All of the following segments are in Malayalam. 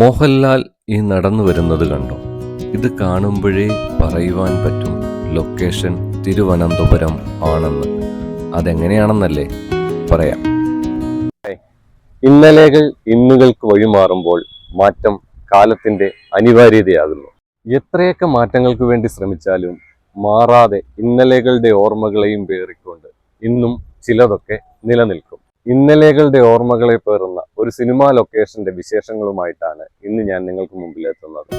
മോഹൻലാൽ ഈ നടന്നു വരുന്നത് കണ്ടോ. ഇത് കാണുമ്പോഴേ പറയുവാൻ പറ്റും ലൊക്കേഷൻ തിരുവനന്തപുരം ആണെന്ന്. അതെങ്ങനെയാണെന്നല്ലേ പറയാം. ഇന്നലെകൾ ഇന്നുകൾക്ക് വഴിമാറുമ്പോൾ മാറ്റം കാലത്തിന്റെ അനിവാര്യതയാകുന്നു. എത്രയൊക്കെ മാറ്റങ്ങൾക്ക് വേണ്ടി ശ്രമിച്ചാലും മാറാതെ ഇന്നലെകളുടെ ഓർമ്മകളെയും പേറിക്കൊണ്ട് ഇന്നും ചിലതൊക്കെ നിലനിൽക്കും. ഇന്നലെകളുടെ ഓർമ്മകളെ പേറുന്ന ഒരു സിനിമാ ലൊക്കേഷന്റെ വിശേഷങ്ങളുമായിട്ടാണ് ഇന്ന് ഞാൻ നിങ്ങൾക്ക് മുമ്പിൽ എത്തുന്നത്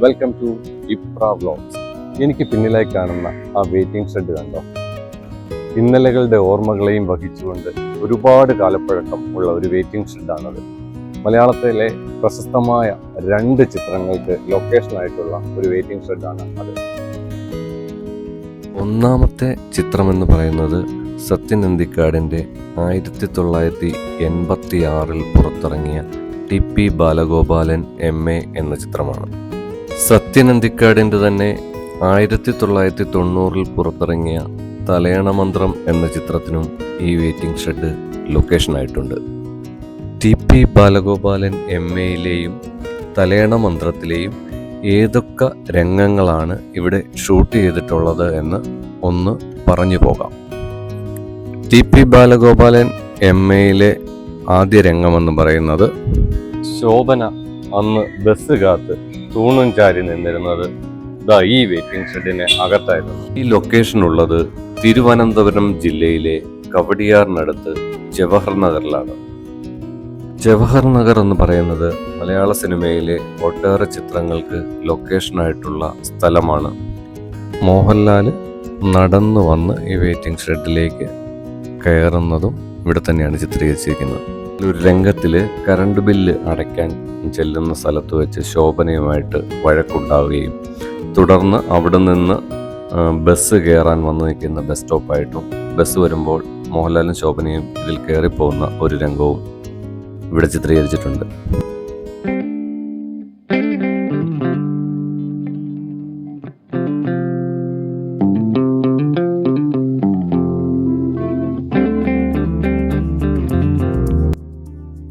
വെൽക്കം ടു ഇപ്ര വ്ലോഗ്സ് എനിക്ക് പിന്നിലായി കാണുന്ന ആ വെയിറ്റിംഗ് ഷെഡ് കണ്ടോ? ഇന്നലകളുടെ ഓർമ്മകളെയും വഹിച്ചുകൊണ്ട് ഒരുപാട് കാലപ്പഴക്കം ഉള്ള ഒരു വെയിറ്റിംഗ് ഷെഡാണത് മലയാളത്തിലെ പ്രശസ്തമായ രണ്ട് ചിത്രങ്ങൾക്ക് ലൊക്കേഷനായിട്ടുള്ള ഒരു വെയിറ്റിംഗ് ഷെഡാണ് അത്. ഒന്നാമത്തെ ചിത്രം എന്ന് പറയുന്നത് സത്യൻ അന്തിക്കാടിന്റെ ആയിരത്തി തൊള്ളായിരത്തി എൺപത്തി ആറിൽ പുറത്തിറങ്ങിയ T P Balagopalan M A എന്ന ചിത്രമാണ്. സത്യൻ അന്തിക്കാടിന്റെ തന്നെ ആയിരത്തി തൊള്ളായിരത്തി തൊണ്ണൂറിൽ പുറത്തിറങ്ങിയ തലയണ മന്ത്രം എന്ന ചിത്രത്തിനും ഈ വെയിറ്റിംഗ് ഷെഡ് ലൊക്കേഷനായിട്ടുണ്ട്. ടി പി ബാലഗോപാലൻ എം എയിലെയും തലയണ മന്ത്രത്തിലെയും ഏതൊക്കെ രംഗങ്ങളാണ് ഇവിടെ ഷൂട്ട് ചെയ്തിട്ടുള്ളത് എന്ന് ഒന്ന് പറഞ്ഞു പോകാം. ടി പി ബാലഗോപാലൻ എം എയിലെ ആദ്യ രംഗമെന്ന് പറയുന്നത് ശോഭന അന്ന് ബസ് കാത്ത് തൂണും ചാരി നിന്നിരുന്നത് ദാ ഈ വെയിറ്റിംഗ് ഷെഡിന് അകത്തായിരുന്നു. ഈ ലൊക്കേഷൻ ഉള്ളത് തിരുവനന്തപുരം ജില്ലയിലെ കവടിയാറിനടുത്ത് ജവഹർ നഗറിലാണ്. ജവഹർ നഗർ എന്ന് പറയുന്നത് മലയാള സിനിമയിലെ ഒട്ടേറെ ചിത്രങ്ങൾക്ക് ലൊക്കേഷനായിട്ടുള്ള സ്ഥലമാണ്. മോഹൻലാൽ നടന്നു വന്ന് ഈ വെയിറ്റിംഗ് ഷെഡിലേക്ക് കയറുന്നതും ഇവിടെ തന്നെയാണ് ചിത്രീകരിച്ചിരിക്കുന്നത്. ഒരു രംഗത്തിൽ കറണ്ട് ബില്ല് അടയ്ക്കാൻ ചെല്ലുന്ന സ്ഥലത്ത് വെച്ച് ശോഭനയുമായിട്ട് വഴക്കുണ്ടാവുകയും തുടർന്ന് അവിടെ നിന്ന് ബസ് കയറാൻ വന്നു നിൽക്കുന്ന ബസ് സ്റ്റോപ്പായിട്ടും ബസ് വരുമ്പോൾ മോഹൻലാലും ശോഭനയും ഇതിൽ കയറിപ്പോകുന്ന ഒരു രംഗവും ഇവിടെ ചിത്രീകരിച്ചിട്ടുണ്ട്.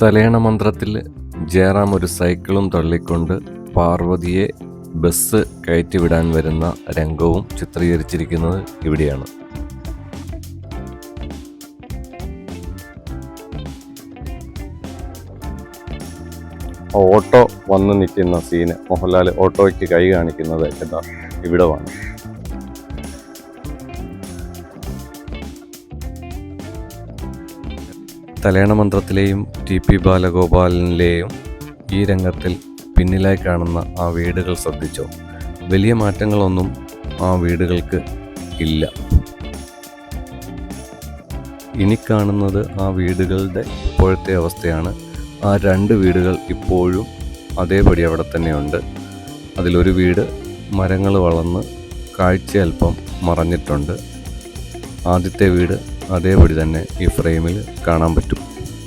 തലയണ മന്ത്രത്തിൽ ജയറാം ഒരു സൈക്കിളും തള്ളിക്കൊണ്ട് പാർവതിയെ ബസ് കയറ്റിവിടാൻ വരുന്ന രംഗവും ചിത്രീകരിച്ചിരിക്കുന്നത് ഇവിടെയാണ്. ഓട്ടോ വന്ന് നിൽക്കുന്ന സീന് മോഹൻലാൽ ഓട്ടോയ്ക്ക് കൈ കാണിക്കുന്നത് എന്താ? ഇവിടെ വന്നു തലയണ മന്ത്രത്തിലെയും ടി പി ബാലഗോപാലനിലെയും ഈ രംഗത്തിൽ പിന്നിലായി കാണുന്ന ആ വീടുകൾ ശ്രദ്ധിച്ചോ? വലിയ മാറ്റങ്ങളൊന്നും ആ വീടുകൾക്ക് ഇല്ല. ഇനി കാണുന്നത് ആ വീടുകളുടെ ഇപ്പോഴത്തെ അവസ്ഥയാണ്. ആ രണ്ട് വീടുകൾ ഇപ്പോഴും അതേപടി അവിടെ തന്നെയുണ്ട്. അതിലൊരു വീട് മരങ്ങൾ വളർന്ന് കാഴ്ച അല്പം മറഞ്ഞിട്ടുണ്ട്. ആദ്യത്തെ വീട് അതേപടി തന്നെ ഈ ഫ്രെയിമിൽ കാണാൻ പറ്റും.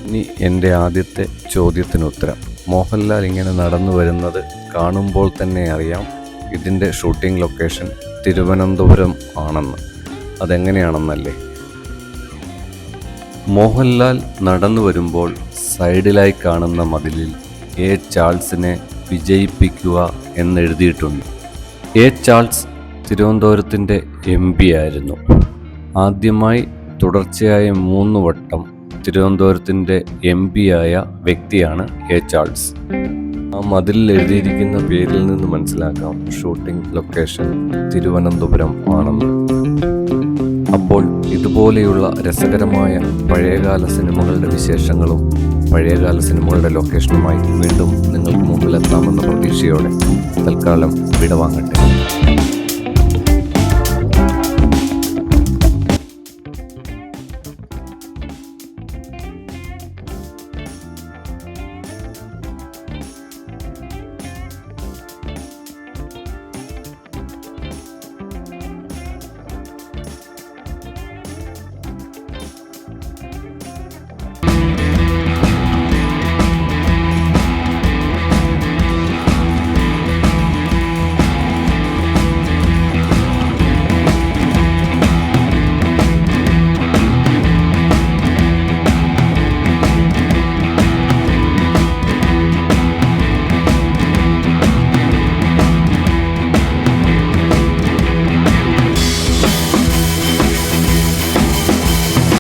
ഇനി എന്റെ ആദ്യത്തെ ചോദ്യത്തിന് ഉത്തരം. മോഹൻലാൽ ഇങ്ങനെ നടന്നു വരുന്നത് കാണുമ്പോൾ തന്നെ അറിയാം. ഇതിന്റെ ഷൂട്ടിംഗ് ലൊക്കേഷൻ തിരുവനന്തപുരം ആണെന്ന്. അതെങ്ങനെയാണെന്നല്ലേ? മോഹൻലാൽ നടന്നു വരുമ്പോൾ സൈഡിലായി കാണുന്ന മതിലിൽ എ ചാൾസിനെ വിജയിപ്പിക്കുക എന്നെഴുതിയിട്ടുണ്ട്. എ ചാൾസ് തിരുവനന്തപുരത്തിന്റെ എം പി ആയിരുന്നു. ആദ്യമായി തുടർച്ചയായ മൂന്ന് വട്ടം തിരുവനന്തപുരത്തിന്റെ എം ആയ വ്യക്തിയാണ് എ ചാൾസ്. ആ മതിലിൽ എഴുതിയിരിക്കുന്ന പേരിൽ നിന്ന് മനസ്സിലാക്കാം ഷൂട്ടിംഗ് ലൊക്കേഷൻ തിരുവനന്തപുരം ആണെന്ന്. അപ്പോൾ ഇതുപോലെയുള്ള രസകരമായ പഴയകാല സിനിമകളുടെ വിശേഷങ്ങളും പഴയകാല സിനിമകളുടെ ലൊക്കേഷനുമായി വീണ്ടും നിങ്ങൾക്ക് മുമ്പിലെത്താമെന്ന പ്രതീക്ഷയോടെ തൽക്കാലം വിടവാങ്ങട്ടെ.